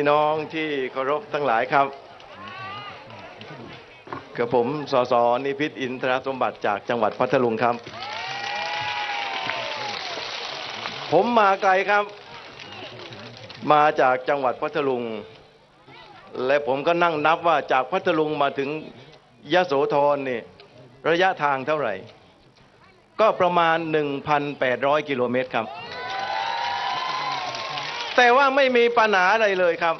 พี่น้องที่เคารพทั้งหลายครับกับผมสสนิพิษอินทรสมบัติจากจังหวัดพัทลุงครับ ผมมาไกลครับ มาจากจังหวัดพัทลุง และผมก็นั่งนับว่าจากพัทลุงมาถึงยะโสธรนี่ระยะทางเท่าไหร่ ก็ประมาณ 1,800 กิโลเมตรครับ แต่ว่าไม่มีปัญหาอะไรเลยครับ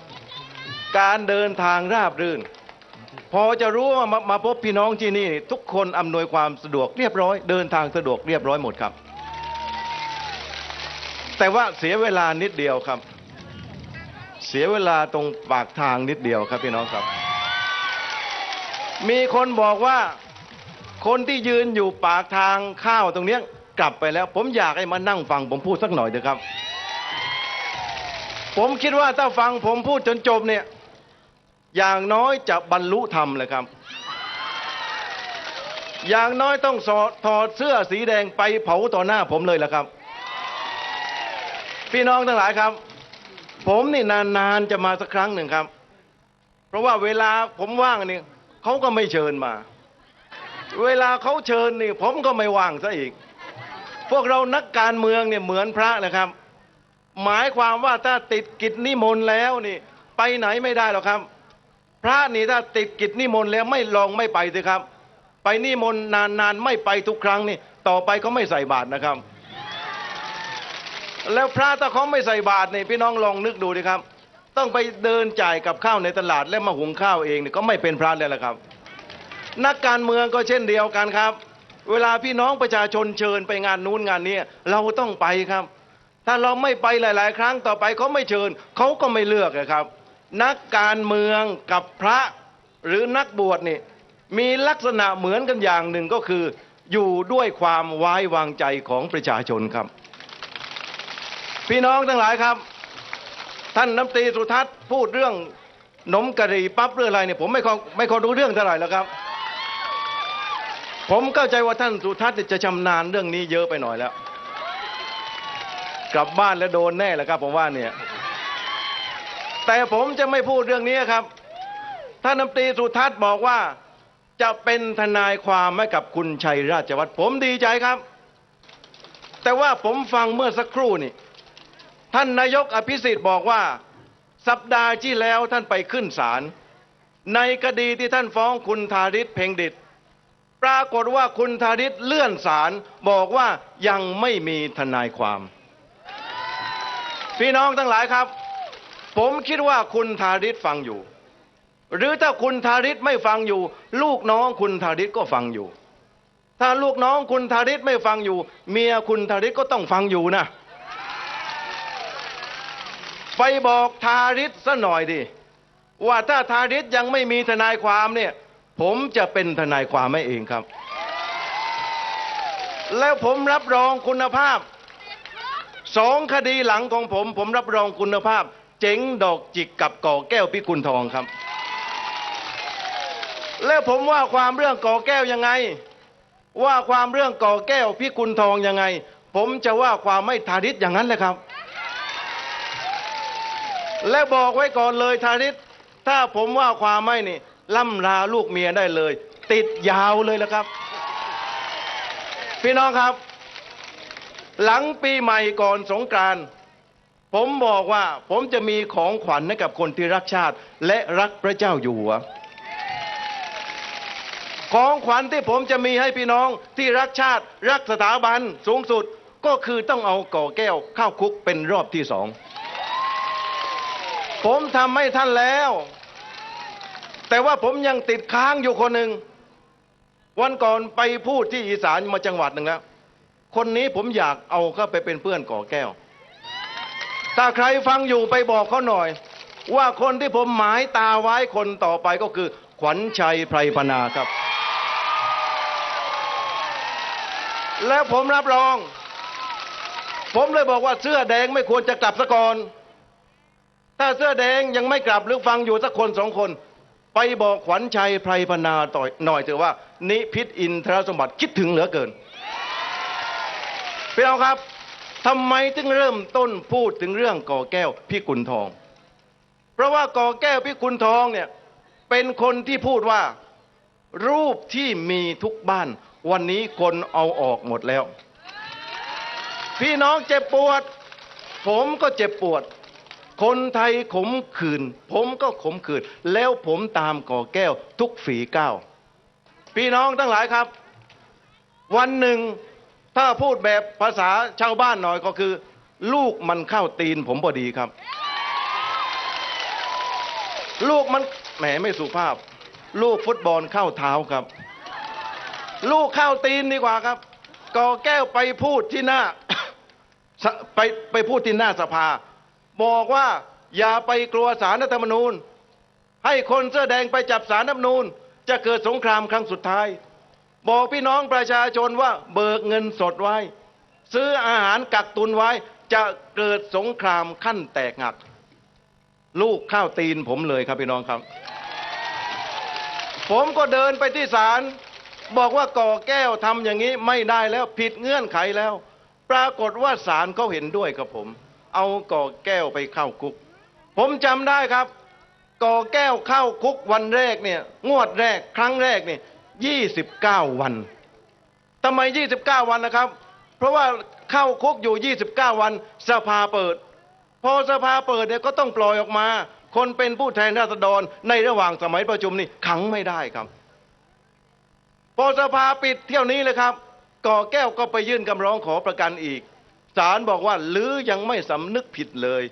การเดินทางราบรื่น พอจะรู้ว่ามามาพบพี่น้องที่นี่ ทุกคนอำนวยความสะดวกเรียบร้อย เดินทางสะดวกเรียบร้อยหมดครับ แต่ว่าเสียเวลานิดเดียวครับ เสียเวลาตรงปากทางนิดเดียวครับพี่น้องครับ มีคนบอกว่าคนที่ยืนอยู่ปากทางข้าวตรงเนี้ยกลับไปแล้ว ผมอยากให้มานั่งฟังผมพูดสักหน่อยเถอะครับ ผมคิดว่าถ้าฟังผมพูดจนจบเนี่ย อย่างน้อยจะบรรลุธรรมเลยครับ อย่างน้อยต้องสอดถอดเสื้อสีแดงไปเผาต่อหน้าผมเลยละครับ พี่น้องทั้งหลายครับ ผมนี่นานๆจะมาสักครั้งหนึ่งครับ เพราะว่าเวลาผมว่างนี่เขาก็ไม่เชิญมา เวลาเขาเชิญนี่ผมก็ไม่ว่างซะอีก พวกเรานักการเมืองเนี่ยเหมือนพระนะครับ หมายความว่าถ้าติดกิจนิมนต์แล้วนี่ ไปไหนไม่ได้หรอกครับ พระนี่ถ้าติดกิจนิมนต์แล้วไม่ลองไม่ไปสิครับ ไปนิมนต์นานๆไม่ไปทุกครั้งนี่ ต่อไปเขาไม่ใส่บาตรนะครับ แล้วพระถ้าเขาไม่ใส่บาตรนี่พี่น้องลองนึกดูดิครับ ต้องไปเดินจ่ายกับข้าวในตลาดแล้วมาหุงข้าวเองนี่ก็ไม่เป็นพระแล้วละครับ นักการเมืองก็เช่นเดียวกันครับ เวลาพี่น้องประชาชนเชิญไปงานนู้นงานนี้เราต้องไปครับ ถ้าเราไม่ไปหลาย ๆ ครั้งต่อไปเขาไม่เชิญเขาก็ไม่เลือกนะครับ นักการเมืองกับพระหรือนักบวชนี่มีลักษณะเหมือนกันอย่างหนึ่งก็คือ อยู่ด้วยความไว้วางใจของประชาชนครับ พี่น้องทั้งหลายครับ ท่านน้ำตีสุทัศน์พูดเรื่องนมกะหรี่ปั๊บเรื่องอะไรเนี่ยผมไม่ค่อยไม่ค่อยรู้เรื่องเท่าไหร่แล้วครับ ผมเข้าใจว่าท่านสุทัศน์จะชำนาญเรื่องนี้เยอะไปหน่อยแล้ว กลับบ้านแล้วโดนแน่แหละครับผมว่าเนี่ย แต่ผมจะไม่พูดเรื่องนี้ครับ ท่านน้ำตรีสุทัศน์บอกว่าจะเป็นทนายความให้กับคุณชัยราชวัฒน์ผมดีใจครับ แต่ว่าผมฟังเมื่อสักครู่นี่ ท่านนายกอภิสิทธิ์บอกว่า สัปดาห์ที่แล้วท่านไปขึ้นศาลในคดีที่ท่านฟ้องคุณธาริศเพ่งดิตปรากฏว่าคุณธาริศเลื่อนศาลบอกว่ายังไม่มีทนายความ พี่น้องทั้งหลายครับ ผมคิดว่าคุณธาริศฟังอยู่ หรือถ้าคุณธาริศไม่ฟังอยู่ ลูกน้องคุณธาริศก็ฟังอยู่ ถ้าลูกน้องคุณธาริศไม่ฟังอยู่ เมียคุณธาริศก็ต้องฟังอยู่นะ ไปบอกทาริศซะหน่อยดิว่าถ้าทาริศยังไม่มีทนายความเนี่ย ผมจะเป็นทนายความให้เองครับ แล้วผมรับรองคุณภาพ สองคดีหลังของผม ผมรับรองคุณภาพ เจ๋งดอกจิกกับก่อแก้วพิกุลทองครับ แล้วผมว่าความเรื่องก่อแก้วยังไง ว่าความเรื่องก่อแก้วพิกุลทองยังไง ผมจะว่าความไม่ทาริศอย่างนั้นแหละครับ และบอกไว้ก่อนเลยทาริศถ้าผมว่าความไม่นี่ล่ำลาลูกเมียได้เลย ติดยาวเลยและครับ พี่น้องครับ หลังปีใหม่ก่อนสงกรานต์ผมบอกว่าผมจะมีของขวัญให้กับคนที่รักชาติ และรักพระเจ้าอยู่หัวของขวัญที่ผมจะมีให้พี่น้องที่รักชาติ รักสถาบันสูงสุดก็คือต้องเอาก่อแก้วเข้าคุกเป็นรอบที่สอง ผมทำให้ท่านแล้ว แต่ว่าผมยังติดค้างอยู่คนหนึ่ง วันก่อนไปพูดที่อีสานมาจังหวัดหนึ่งแล้ว คนนี้ผมอยากเอาเข้าไปเป็นเพื่อนก่อแก้ว ถ้าใครฟังอยู่ไปบอกเขาหน่อย ว่าคนที่ผมหมายตาไว้คนต่อไปก็คือ ขวัญชัยไพรพนาครับ และผมรับรอง ผมเลยบอกว่าเสื้อแดงไม่ควรจะกลับซะก่อน ถ้าเสื้อแดงยังไม่กลับหรือฟังอยู่สักคนสองคน ไปบอกขวัญชัยไพรพนาต่อยหน่อยเถอะว่า นิพิษอินทรสมบัติคิดถึงเหลือเกิน พี่น้องครับทำไมถึงเริ่มต้นพูดถึงเรื่องก่อแก้วพี่กุลทอง เพราะว่าก่อแก้วพิกุลทองเนี่ยเป็นคนที่พูดว่ารูปที่มีทุกบ้าน วันนี้คนเอาออกหมดแล้ว พี่น้องเจ็บปวด ผมก็เจ็บปวด คนไทยขมขื่นผมก็ขมขื่นแล้วผมตามก่อแก้วทุกฝีก้าวพี่น้องทั้งหลายครับ วันหนึ่ง ถ้าพูดแบบภาษาชาวบ้านหน่อยก็คือ ลูกมันเข้าตีนผมพอดีครับ ลูกมันแหมไม่สุภาพ ลูกฟุตบอลเข้าเท้าครับ ลูกเข้าตีนดีกว่าครับกอแก้วไปพูดที่หน้าไปไปพูดที่หน้าสภา บอกว่าอย่าไปกลัวสารรัฐธรรมนูญ ให้คนเสื้อแดงไปจับสารรัฐธรรมนูญ จะเกิดสงครามครั้งสุดท้าย บอกพี่น้องประชาชนว่าเบิกเงินสดไว้ ซื้ออาหารกักตุนไว้ จะเกิดสงครามขั้นแตกหัก ลูกข้าวตีนผมเลยครับพี่น้องครับ ผมก็เดินไปที่ศาลบอกว่าก่อแก้วทำอย่างนี้ไม่ได้แล้วผิดเงื่อนไขแล้ว ปรากฏว่าศาลเขาเห็นด้วยกับผม เอาก่อแก้วไปเข้าคุก ผมจำได้ครับก่อแก้วเข้าคุกวันแรกเนี่ย งวดแรกครั้งแรกเนี่ย 29 วันทำไม 29 วันนะครับ เพราะว่าเข้าคุกอยู่ 29 วัน สภาเปิด พอสภาเปิดเนี่ยก็ต้องปล่อยออกมา คนเป็นผู้แทนราษฎรในระหว่างสมัยประชุมนี่ขังไม่ได้ครับ พอสภาปิดเที่ยวนี้เลยครับ ก่อแก้วก็ไปยื่นคำร้องขอประกันอีกศาลบอกว่าหรือยังไม่สำนึกผิดเลย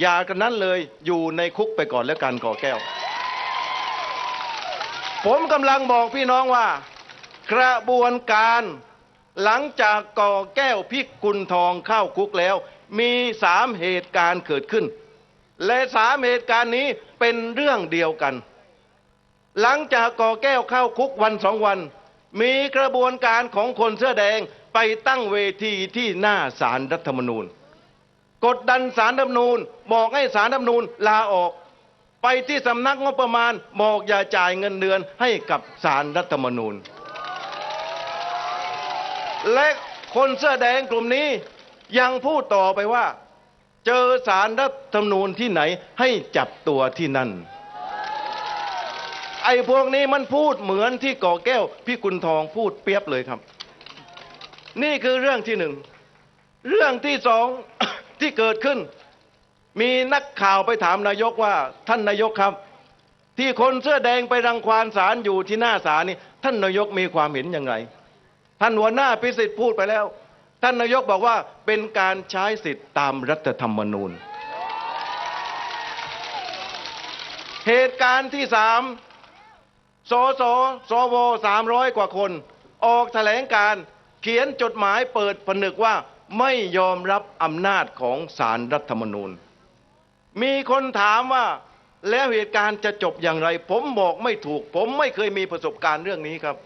อย่ากันนั้นเลยอยู่ในคุกไปก่อนแล้วกันก่อแก้ว ผมกำลังบอกพี่น้องว่า กระบวนการหลังจากก่อแก้วพิกุลทองเข้าคุกแล้ว มีสามเหตุการณ์เกิดขึ้น และสามเหตุการณ์นี้เป็นเรื่องเดียวกัน หลังจากก่อแก้วเข้าคุกวันสองวัน มีกระบวนการของคนเสื้อแดงไปตั้งเวทีที่หน้าศาลรัฐธรรมนูญ กดดันศาลรัฐธรรมนูญบอกให้ศาลรัฐธรรมนูญลาออก ไปที่สำนักงบประมาณบอกอย่าจ่ายเงินเดือนให้กับศาลรัฐธรรมนูญ และคนเสื้อแดงกลุ่มนี้ยังพูดต่อไปว่า เจอสารรัฐธรรมนูญที่ไหนให้จับตัวที่นั่น ไอ้พวกนี้มันพูดเหมือนที่ก่อแก้วพี่กุลทองพูดเปียบเลยครับ นี่คือเรื่องที่หนึ่ง เรื่องที่สองที่เกิดขึ้น มีนักข่าวไปถามนายกว่าท่านนายกครับ ที่คนเสื้อแดงไปรังควานศาลอยู่ที่หน้าศาลนี่ท่านนายกมีความเห็นยังไงท่านหัวหน้าพิสิทธิ์พูดไปแล้ว ท่านนายกบอกว่าเป็นการใช้สิทธิ์ตามรัฐธรรมนูญ เหตุการณ์ที่สามสสสวสามร้อยกว่าคน ออกแถลงการเขียนจดหมายเปิดผนึกว่าไม่ยอมรับอำนาจของสารรัฐธรรมนูญ มีคนถามว่าแล้วเหตุการณ์จะจบอย่างไร ผมบอกไม่ถูก ผมไม่เคยมีประสบการณ์เรื่องนี้ครับ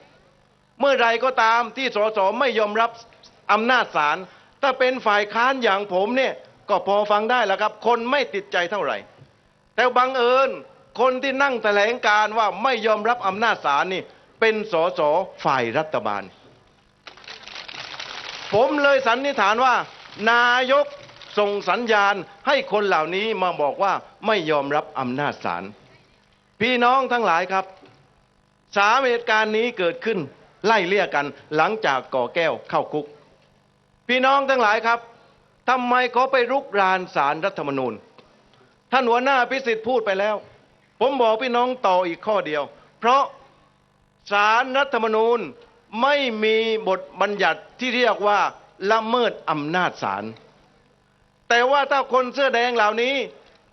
เมื่อไรก็ตามที่สสไม่ยอมรับอำนาจศาลถ้าเป็นฝ่ายค้านอย่างผมเนี่ยก็พอฟังได้แล้วครับ คนไม่ติดใจเท่าไหร่ แต่บังเอิญคนที่นั่งแถลงการว่าไม่ยอมรับอำนาจศาลนี่เป็นสสฝ่ายรัฐบาล ผมเลยสันนิษฐานว่า นายก ส่งสัญญาณให้คนเหล่านี้มาบอกว่าไม่ยอมรับอำนาจศาลพี่น้องทั้งหลายครับสามเหตุการณ์นี้เกิดขึ้นไล่เลี่ยกันหลังจากก่อแก้วเข้าคุก พี่น้องทั้งหลายครับทำไมเขาไปรุกรานสารรัฐธรรมนูญท่านหัวหน้าพิสิทธิ์พูดไปแล้ว ผมบอกพี่น้องต่ออีกข้อเดียว เพราะสารรัฐธรรมนูญไม่มีบทบัญญัติที่เรียกว่าละเมิดอำนาจศาล แต่ว่าถ้าคนเสื้อแดงเหล่านี้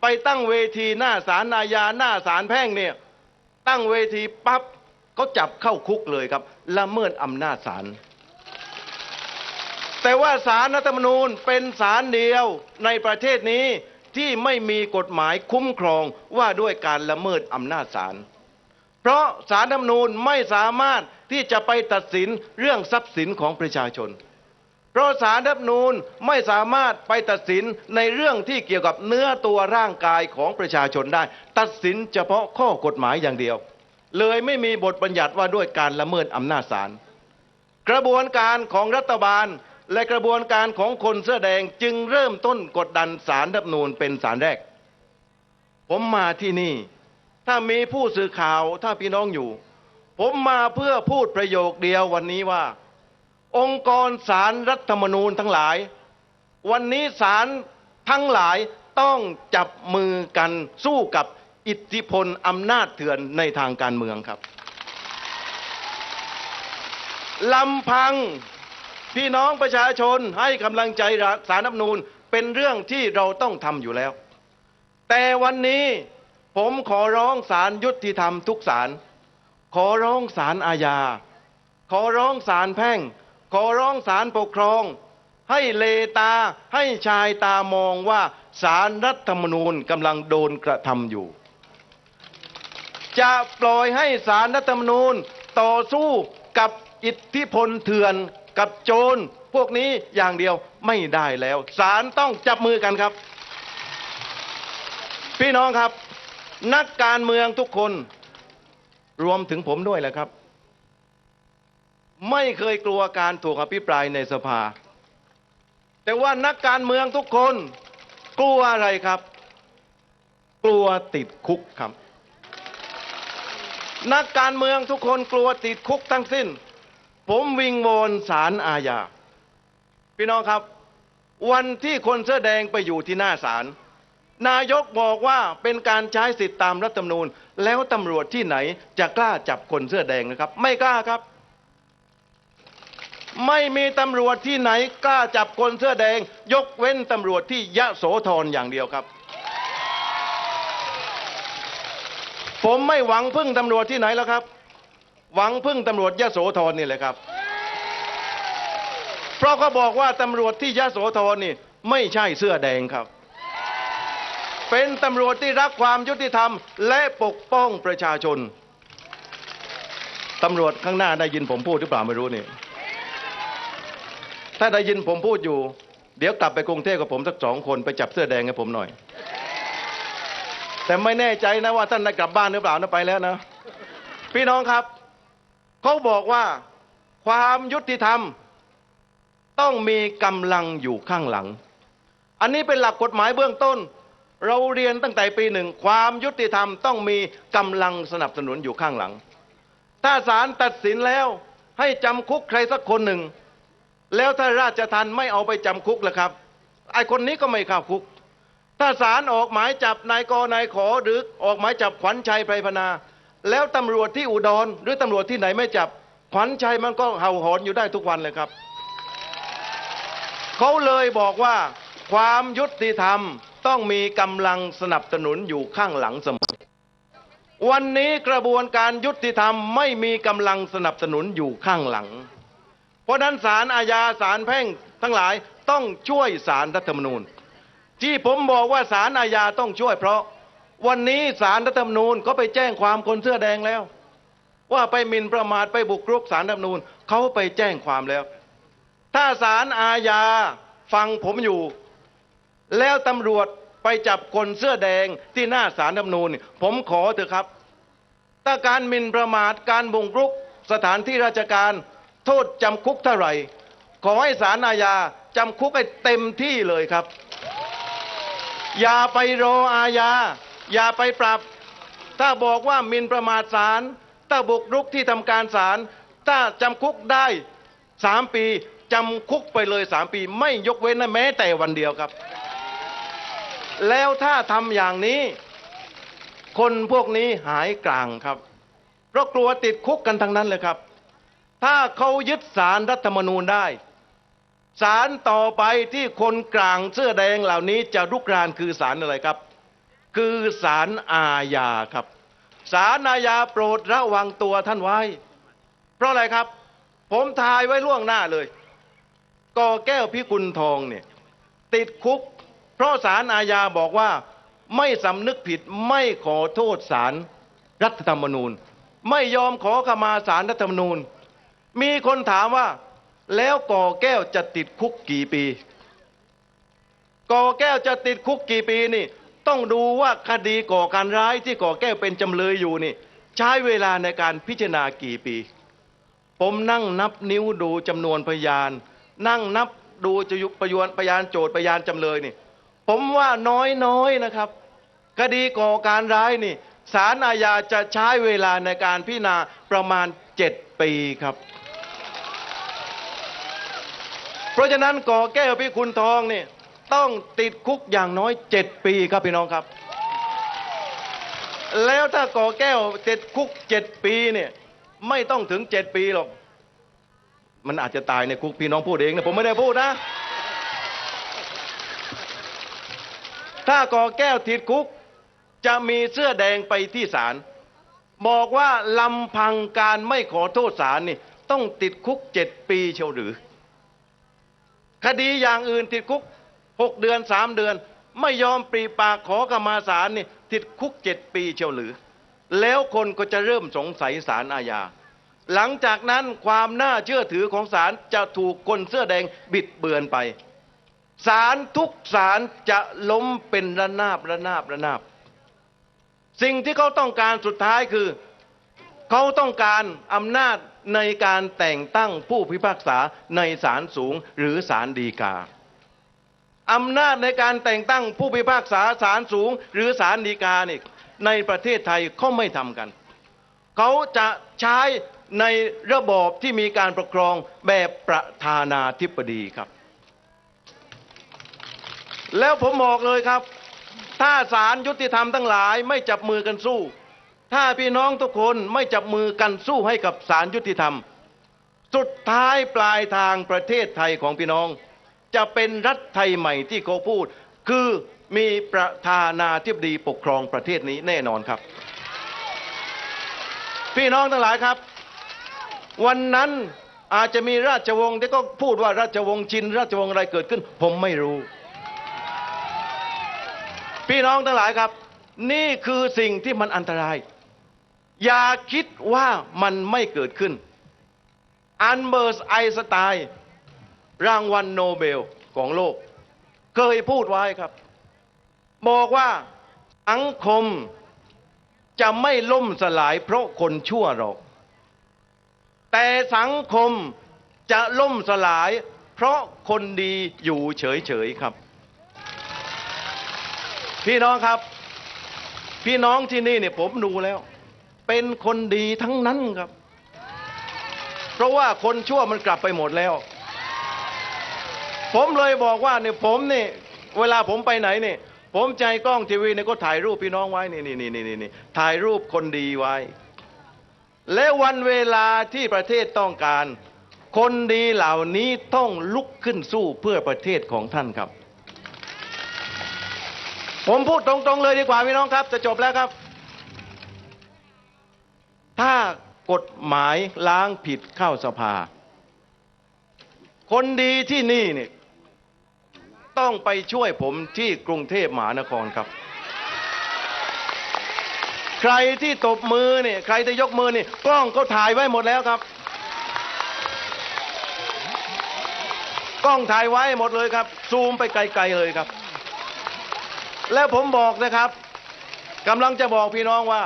ไปตั้งเวทีหน้าศาลอาญาหน้าศาลแพ่งเนี่ยตั้งเวทีปั๊บเขาจับเข้าคุกเลยครับละเมิดอำนาจศาลแต่ว่าศาลรัฐธรรมนูญเป็นศาลเดียวในประเทศนี้ที่ไม่มีกฎหมายคุ้มครองว่าด้วยการละเมิดอำนาจศาลเพราะศาลรัฐธรรมนูญไม่สามารถที่จะไปตัดสินเรื่องทรัพย์สินของประชาชน เพราะศาลรัฐนูญไม่สามารถไปตัดสินในเรื่องที่เกี่ยวกับเนื้อตัวร่างกายของประชาชนได้ ตัดสินเฉพาะข้อกฎหมายอย่างเดียว เลยไม่มีบทบัญญัติว่าด้วยการละเมิดอำนาจศาลกระบวนการของรัฐบาลและกระบวนการของคนเสื้อแดงจึงเริ่มต้นกดดันสารรัฐนูญเป็นสารแรก ผมมาที่นี่ ถ้ามีผู้สื่อข่าวถ้าพี่น้องอยู่ ผมมาเพื่อพูดประโยคเดียววันนี้ว่า องค์กรสารรัฐธรรมนูญทั้งหลาย วันนี้สารทั้งหลายต้องจับมือกันสู้กับอิทธิพลอำนาจเถื่อนในทางการเมืองครับลำพังพี่น้องประชาชนให้กำลังใจสารรัฐธรรมนูญเป็นเรื่องที่เราต้องทำอยู่แล้ว แต่วันนี้ผมขอร้องศาลยุติธรรมทุกศาลขอร้องศาลอาญา ขอร้องศาลแพ่ง ขอร้องศาลปกครอง ให้เลตาให้ชายตามองว่าศาลรัฐธรรมนูญกำลังโดนกระทำอยู่ จะปล่อยให้ศาลรัฐธรรมนูญต่อสู้กับอิทธิพลเถื่อนกับโจรพวกนี้อย่างเดียวไม่ได้แล้วศาลต้องจับมือกันครับ พี่น้องครับ นักการเมืองทุกคน รวมถึงผมด้วยแหละครับ ไม่เคยกลัวการถูกอภิปรายในสภา แต่ว่านักการเมืองทุกคนกลัวอะไรครับ กลัวติดคุกครับ นักการเมืองทุกคนกลัวติดคุกทั้งสิ้น ผมวิงวอนศาลอาญาพี่น้องครับ วันที่คนเสื้อแดงไปอยู่ที่หน้าศาลนายกบอกว่าเป็นการใช้สิทธิตามรัฐธรรมนูญ แล้วตำรวจที่ไหนจะกล้าจับคนเสื้อแดงนะครับ ไม่กล้าครับ ไม่มีตำรวจที่ไหนกล้าจับคนเสื้อแดง ยกเว้นตำรวจที่ยะโสธรอย่างเดียวครับ ผมไม่หวังพึ่งตำรวจที่ไหนแล้วครับ หวังพึ่งตำรวจยะโสธรนี่แหละครับ เพราะเขาบอกว่าตำรวจที่ยะโสธรนี่ ไม่ใช่เสื้อแดงครับ เป็นตำรวจที่รักความยุติธรรม และปกป้องประชาชนตำรวจข้างหน้าได้ยินผมพูดหรือเปล่าไม่รู้นี่ ถ้าได้ยินผมพูดอยู่ เดี๋ยวกลับไปกรุงเทพกับผมสักสองคนไปจับเสื้อแดงให้ผมหน่อย แต่ไม่แน่ใจนะว่าท่านได้กลับบ้านหรือเปล่านะไปแล้วนะ พี่น้องครับ เขาบอกว่าความยุติธรรม ต้องมีกำลังอยู่ข้างหลัง อันนี้เป็นหลักกฎหมายเบื้องต้น เราเรียนตั้งแต่ปีหนึ่ง ความยุติธรรมต้องมีกำลังสนับสนุนอยู่ข้างหลัง ถ้าศาลตัดสินแล้วให้จำคุกใครสักคนหนึ่ง แล้วถ้าราชทันไม่เอาไปจำคุกล่ะครับ ไอ้คนนี้ก็ไม่เข้าคุก ถ้าศาลออกหมายจับนายกนายขอหรือออกหมายจับขวัญชัยไพรพนา แล้วตำรวจที่อุดรหรือตำรวจที่ไหนไม่จับ ขวัญชัยมันก็เห่าหอนอยู่ได้ทุกวันเลยครับ เขาเลยบอกว่า ความยุติธรรมต้องมีกำลังสนับสนุนอยู่ข้างหลังเสมอวันนี้กระบวนการยุติธรรมไม่มีกำลังสนับสนุนอยู่ข้างหลัง ราะนั้นศาลอาญาศาลแพ่งทั้งหลายต้องช่วยศาลรัฐธรรมนูญ ที่ผมบอกว่าศาลอาญาต้องช่วย เพราะวันนี้ศาลรัฐธรรมนูญก็ไปแจ้งความคนเสื้อแดงแล้ว ว่าไปหมิ่นประมาทไปบุกรุกศาลรัฐธรรมนูญเขาไปแจ้งความแล้ว ถ้าศาลอาญาฟังผมอยู่ แล้วตำรวจไปจับคนเสื้อแดงที่หน้าศาลรัฐธรรมนูญนี่ผมขอเถอะครับ ถ้าการหมิ่นประมาทการบุกรุกสถานที่ราชการ โทษจำคุกเท่าไหร่ ขอให้ศาลอาญาจำคุกให้เต็มที่เลยครับ อย่าไปรออาญา อย่าไปปรับ ถ้าบอกว่ามินประมาทศาลถ้าบุกรุกที่ทำการศาลถ้าจำคุกได้สามปีจำคุกไปเลยสามปี ไม่ยกเว้นนะแม้แต่วันเดียวครับ แล้วถ้าทำอย่างนี้ คนพวกนี้หายกลางครับ เพราะกลัวติดคุกกันทั้งนั้นเลยครับ ถ้าเขายึดสารรัฐธรรมนูญได้ สารต่อไปที่คนกลางเสื้อแดงเหล่านี้จะรุกรานคือสารอะไรครับ คือสารอาญาครับ สารอาญาโปรดระวังตัวท่านไว้ เพราะอะไรครับ ผมทายไว้ล่วงหน้าเลยกอแก้วพิกุลทองเนี่ยติดคุก เพราะสารอาญาบอกว่าไม่สำนึกผิดไม่ขอโทษสารรัฐธรรมนูญ ไม่ยอมขอขมาสารรัฐธรรมนูญ มีคนถามว่า แล้วก่อแก้วจะติดคุกกี่ปี ก่อแก้วจะติดคุกกี่ปีนี่ ต้องดูว่าคดีก่อการร้ายที่ก่อแก้วเป็นจำเลยอยู่นี่ ใช้เวลาในการพิจารณากี่ปี ผมนั่งนับนิ้วดูจำนวนพยาน นั่งนับดูจะยุพยานพยานโจทย์พยานจำเลยนี่ ผมว่าน้อยๆนะครับคคดีก่อการร้ายนี่ศาลอาญาจะใช้เวลาในการพิจารณาประมาณ 7 ปีครับ เพราะฉะนั้นก่อแก้วพิคุณทองนี่ต้องติดคุกอย่างน้อย7ปีครับพี่น้องครับ แล้วถ้าก่อแก้วติดคุก7ปีเนี่ยไม่ต้องถึง7ปีหรอก มันอาจจะตายในคุกพี่น้องพูดเองนะผมไม่ได้พูดนะ ถ้าก่อแก้วติดคุก จะมีเสื้อแดงไปที่ศาลบอกว่าลำพังการไม่ขอโทษศาลนี่ต้องติดคุกเจ็ดปีเชียวหรือ คดีอย่างอื่นติดคุกหกเดือนสามเดือน ไม่ยอมปรีปากขอกมาศาลนี่ติดคุกเจ็ดปีเชียวหรือ แล้วคนก็จะเริ่มสงสัยศาลอาญา หลังจากนั้นความน่าเชื่อถือของศาลจะถูกคนเสื้อแดงบิดเบือนไปศาลทุกศาลจะล้มเป็นระนาบระนาบระนาบ สิ่งที่เขาต้องการสุดท้ายคือ เขาต้องการอำนาจ ในการแต่งตั้งผู้พิพากษาในศาลสูงหรือศาลฎีกาอำนาจในการแต่งตั้งผู้พิพากษาศาลสูง หรือศาลฎีกาเนี่ยในประเทศไทยเขาไม่ทำกัน เขาจะใช้ในระบอบที่มีการปกครองแบบประธานาธิบดีครับ แล้วผมบอกเลยครับ ถ้าศาลยุติธรรมทั้งหลายไม่จับมือกันสู้ ถ้าพี่น้องทุกคนไม่จับมือกันสู้ให้กับศาลยุติธรรม สุดท้ายปลายทางประเทศไทยของพี่น้อง จะเป็นรัฐไทยใหม่ที่เขาพูด คือมีประธานาธิบดีปกครองประเทศนี้แน่นอนครับ พี่น้องทั้งหลายครับ วันนั้นอาจจะมีราชวงศ์ที่ก็พูดว่าราชวงศ์ชิน ราชวงศ์อะไรเกิดขึ้น ผมไม่รู้ พี่น้องทั้งหลายครับ นี่คือสิ่งที่มันอันตราย อย่าคิดว่ามันไม่เกิดขึ้น อันเบอร์สไอสไตน์รางวัลโนเบลของโลก เคยพูดไว้ครับ บอกว่าสังคมจะไม่ล่มสลายเพราะคนชั่วหรอก แต่สังคมจะล่มสลาย เพราะคนดีอยู่เฉยๆครับ พี่น้องครับ พี่น้องที่นี่เนี่ยผมดูแล้ว เป็นคนดีทั้งนั้นครับ เพราะว่าคนชั่วมันกลับไปหมดแล้ว ผมเลยบอกว่าเนี่ยผมเนี่ยเวลาผมไปไหนเนี่ยผมใจกล้องทีวีเนี่ยก็ถ่ายรูปพี่น้องไว้นี่นี่นี่นี่นี่ถ่ายรูปคนดีไว้ และวันเวลาที่ประเทศต้องการ คนดีเหล่านี้ต้องลุกขึ้นสู้เพื่อประเทศของท่านครับ ผมพูดตรงๆเลยดีกว่าพี่น้องครับ จะจบแล้วครับ ถ้ากฎหมายล้างผิดเข้าสภา คนดีที่นี่เนี่ยต้องไปช่วยผมที่กรุงเทพมหานครครับ ใครที่ตบมือเนี่ยใครที่ยกมือเนี่ยกล้องเขาถ่ายไว้หมดแล้วครับ กล้องถ่ายไว้หมดเลยครับ ซูมไปไกลๆเลยครับ แล้วผมบอกนะครับกำลังจะบอกพี่น้องว่า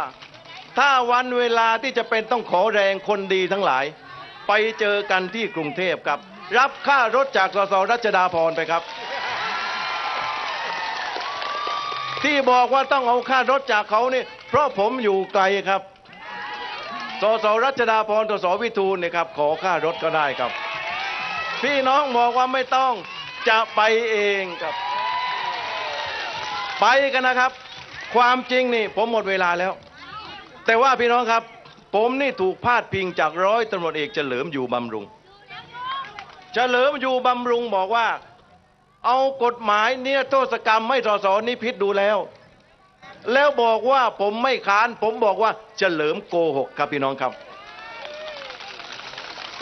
ถ้าวันเวลาที่จะเป็นต้องขอแรงคนดีทั้งหลาย ไปเจอกันที่กรุงเทพครับ รับค่ารถจากสสรัชดาพรไปครับ ที่บอกว่าต้องเอาค่ารถจากเขานี่ เพราะผมอยู่ไกลครับสสรัชดาพรสสวิทูลเนี่ยครับ ขอค่ารถก็ได้ครับ พี่น้องบอกว่าไม่ต้องจะไปเองครับ ไปกันนะครับ ความจริงนี่ผมหมดเวลาแล้ว แต่ว่าพี่น้องครับ ผมนี่ถูกพาดพิงจากร้อยตำรวจเอกเฉลิมอยู่บำรุง เฉลิมอยู่บำรุงบอกว่า เอากฎหมายเนี่ยโทษกรรมไม่สอสอนิพิษดูแล้ว แล้วบอกว่าผมไม่ค้าน ผมบอกว่าเฉลิมโกหกครับพี่น้องครับ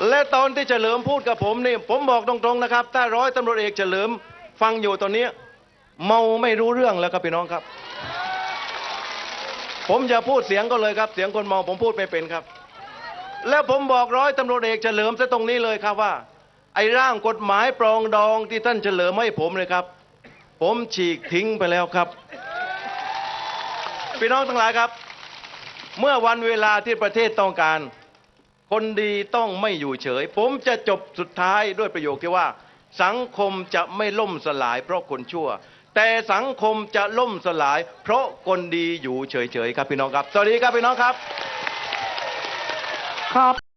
และตอนที่เฉลิมพูดกับผมนี่ผมบอกตรงๆนะครับ ถ้าร้อยตำรวจเอกเฉลิมฟังอยู่ตอนนี้ เมาไม่รู้เรื่องแล้วครับพี่น้องครับ ผมจะพูดเสียงก็เลยครับ เสียงคนเมาผมพูดไม่เป็นครับ แล้วผมบอกร้อยตำรวจเอกเฉลิมซะตรงนี้เลยครับว่า ไอ้ร่างกฎหมายปรองดองที่ท่านเฉลิมให้ผมเลยครับ ผมฉีกทิ้งไปแล้วครับ พี่น้องทั้งหลายครับ เมื่อวันเวลาที่ประเทศต้องการ คนดีต้องไม่อยู่เฉย ผมจะจบสุดท้ายด้วยประโยคที่ว่า สังคมจะไม่ล่มสลายเพราะคนชั่ว แต่สังคมจะล่มสลาย เพราะคนดีอยู่เฉยๆครับพี่น้องครับ สวัสดีครับพี่น้องครับ ครับ